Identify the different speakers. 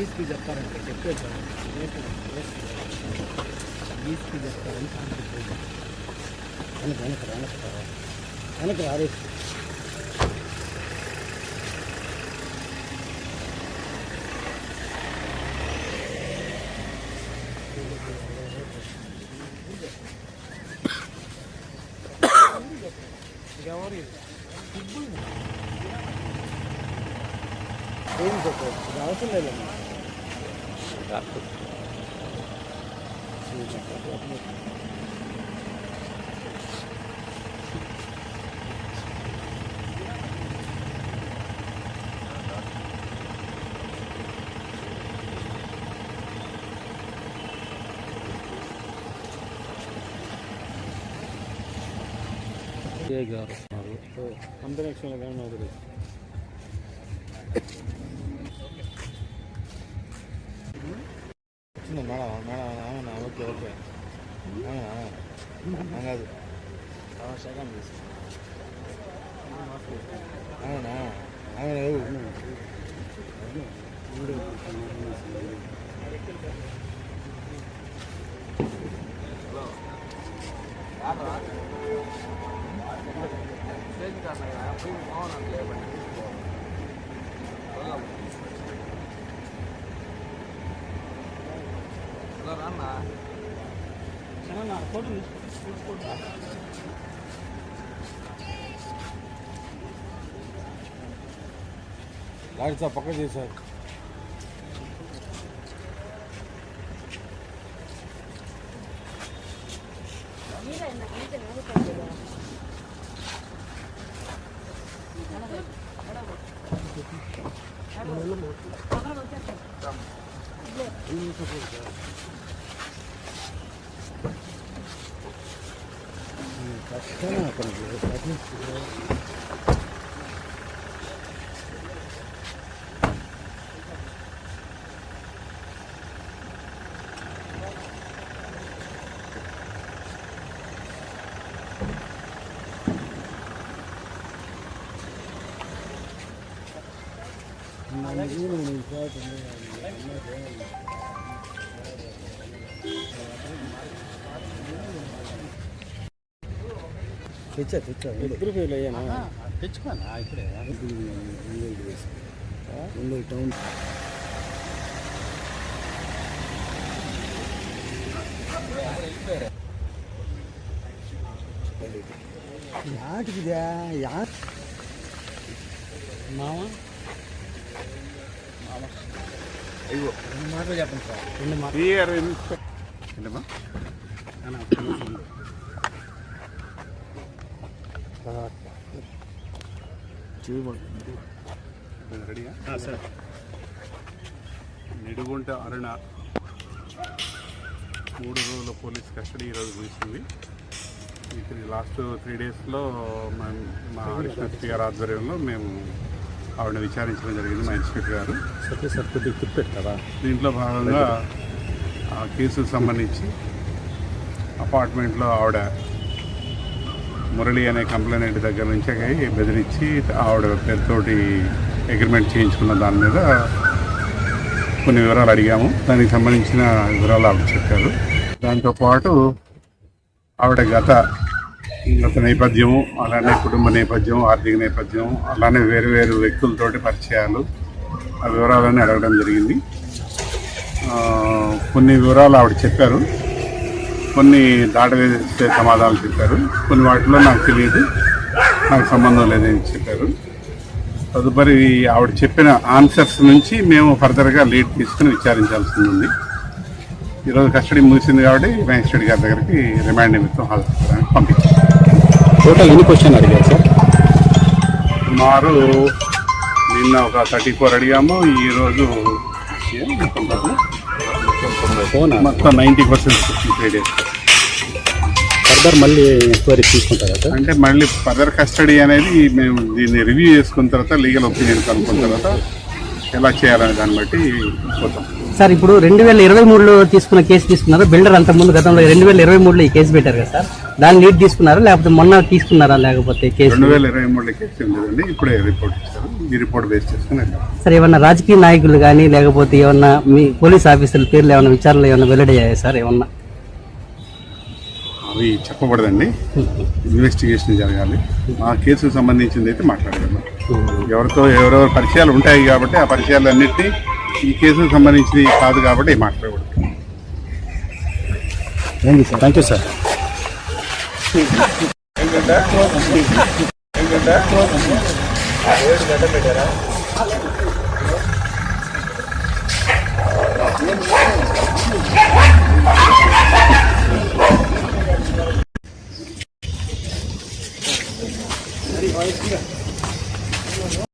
Speaker 1: ఈస్కి చెప్పారంటే చెప్పేది సార్ ఈస్కి చెప్తారని వెనక వెనక వెనక వెనక Cevariye. Kutbul mu? Benim de korktu. Dağıtın öyle mi? Dağıtın. Şimdi Sekar அந்த நெக்ஷனில் வேணும் அது மேடம் மேடம் ஆமாண்ணா ஓகே ஓகே ஆங்காது சேகம் ஆங்கண்ணா ஆங்கண்ணா Hello. అవునా అవునా గాడి సార్ పక్క చేశారు Kaç tane yapalım? Kaç tane yapalım? తెచ్చా తెచ్చా ఎప్పుడు ఫెయిల్ అయ్యాను తెచ్చుకోనా ఇప్పుడే ఒంగోలు టౌన్ యాటికిదా యా మామ మాటలు చెప్పండి సార్. రెండు మాటలు.
Speaker 2: ఏంటమ్మా? రెడీగా
Speaker 1: సార్.
Speaker 2: నిడుగుంట అరుణ. మూడు రోజుల పోలీస్ కస్టడీ ఈరోజు ముగిసింది. ఇక్కడ లాస్ట్ త్రీ డేస్లో మా మా అడిషనల్ ఎస్పీ గారి ఆధ్వర్యంలో మేము ఆవిడ విచారించడం జరిగింది మా ఇన్స్పెక్టర్ గారు.
Speaker 1: సార్ కొద్దిగా
Speaker 2: దీంట్లో భాగంగా ఆ కేసుకు సంబంధించి అపార్ట్మెంట్లో ఆవిడ మురళి అనే కంప్లైంట్ దగ్గర నుంచి బెదిరించి ఆవిడ పేరుతోటి అగ్రిమెంట్ చేయించుకున్న దాని మీద కొన్ని వివరాలు అడిగాము. దానికి సంబంధించిన వివరాలు ఆవిడ చెప్పారు. దాంతోపాటు ఆవిడ గత గత నేపథ్యం అలానే కుటుంబ నేపథ్యం ఆర్థిక నేపథ్యం అలానే వేరు వేరు వ్యక్తులతోటి పరిచయాలు ఆ వివరాలన్నీ అడగడం జరిగింది. కొన్ని వివరాలు ఆవిడ చెప్పారు. కొన్ని దాటవేసే సమాధానాలు చెప్పారు. కొన్ని వాటిలో నాకు తెలియదు. నాకు సంబంధం లేదని చెప్పారు. తదుపరి ఆవిడ చెప్పిన ఆన్సర్స్ నుంచి మేము ఫర్దర్గా లీడ్ తీసుకుని విచారించాల్సి ఉంది. ఈరోజు కస్టడీ ముగిసింది కాబట్టి మ్యాజిస్ట్రేట్ గారి దగ్గరికి రిమాండ్ నిమిత్తం హాజరు. పంపించారు
Speaker 1: టోటల్ ఎన్ని క్వశ్చన్ అడిగారు సార్
Speaker 2: సుమారు నిన్న ఒక థర్టీ ఫోర్ అడిగాము ఈరోజు మొత్తం నైంటీ పర్సెంట్
Speaker 1: ఫర్దర్ మళ్ళీ ఎంక్వైరీ తీసుకుంటారా సార్
Speaker 2: అంటే మళ్ళీ ఫర్దర్ కస్టడీ అనేది మేము దీన్ని రివ్యూ చేసుకున్న తర్వాత లీగల్ ఒపీనియన్ కనుక్కున్న తర్వాత ఎలా చేయాలనే దాన్ని బట్టి పోతాం.
Speaker 3: సార్ ఇప్పుడు రెండు వేల ఇరవై మూడులో తీసుకున్న కేసు తీసుకున్నారా? బిల్డర్ అంత ముందు గతంలో రెండు వేల ఇరవై మూడులో ఈ కేసు పెట్టారు కదా సార్ దాన్ని లీడ్ తీసుకున్నారా? లేకపోతే మొన్న తీసుకున్నారా లేకపోతే కేసు?
Speaker 2: రెండు వేల ఇరవై మూడులో కేసు ఏం లేదండి ఇప్పుడే రిపోర్ట్ ఇచ్చారు ఈ రిపోర్ట్ బేస్ చేసుకుని
Speaker 3: సార్ ఏమన్నా రాజకీయ నాయకులు కానీ లేకపోతే ఏమన్నా మీ పోలీస్ ఆఫీసర్ల పేర్లు ఏమన్నా విచారణలు ఏమన్నా వెల్లడయ్యాయా సార్? ఏమన్నా?
Speaker 2: అవి చెప్పకూడదండి. ఇన్వెస్టిగేషన్ జరగాలి. ఆ కేసుకు సంబంధించింది అయితే మాట్లాడగలం ఎవరితో ఎవరెవరు పరిచయాలు ఉంటాయి కాబట్టి ఆ పరిచయాలు అన్నింటినీ ఈ కేసుకు సంబంధించింది కాదు కాబట్టి మాట్లాడకూడదు.
Speaker 1: Thank you sir. Thank you sir. Ah, పెట్టారా Yeah.